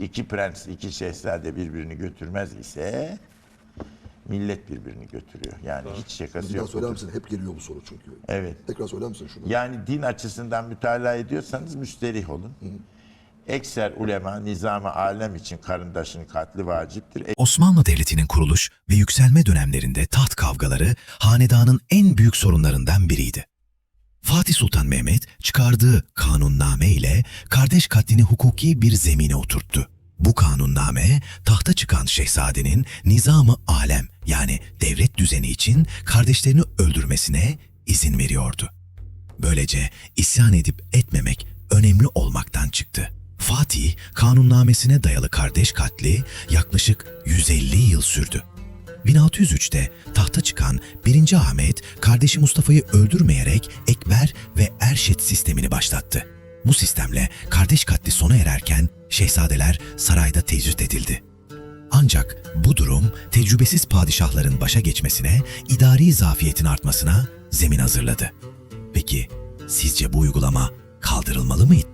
iki prens, iki şehzade birbirini götürmez ise millet birbirini götürüyor. Yani hiç şakası yok. söyler misin? Hep geliyor bu soru çünkü. Evet. Tekrar söyler misin şunu? Yani din açısından mütalaa ediyorsanız müsterih olun. Ekser ulema nizamı alem için karındaşın katli vaciptir. Osmanlı Devleti'nin kuruluş ve yükselme dönemlerinde taht kavgaları hanedanın en büyük sorunlarından biriydi. Fatih Sultan Mehmet çıkardığı kanunname ile kardeş katlini hukuki bir zemine oturttu. Bu kanunname tahta çıkan şehzadenin nizamı alem yani devlet düzeni için kardeşlerini öldürmesine izin veriyordu. Böylece isyan edip etmemek önemli olmaktan çıktı. Fatih, kanunnamesine dayalı kardeş katli yaklaşık 150 yıl sürdü. 1603'te tahta çıkan 1. Ahmet, kardeşi Mustafa'yı öldürmeyerek Ekber ve Erşet sistemini başlattı. Bu sistemle kardeş katli sona ererken şehzadeler sarayda tecrit edildi. Ancak bu durum tecrübesiz padişahların başa geçmesine, idari zafiyetin artmasına zemin hazırladı. Peki sizce bu uygulama kaldırılmalı mıydı?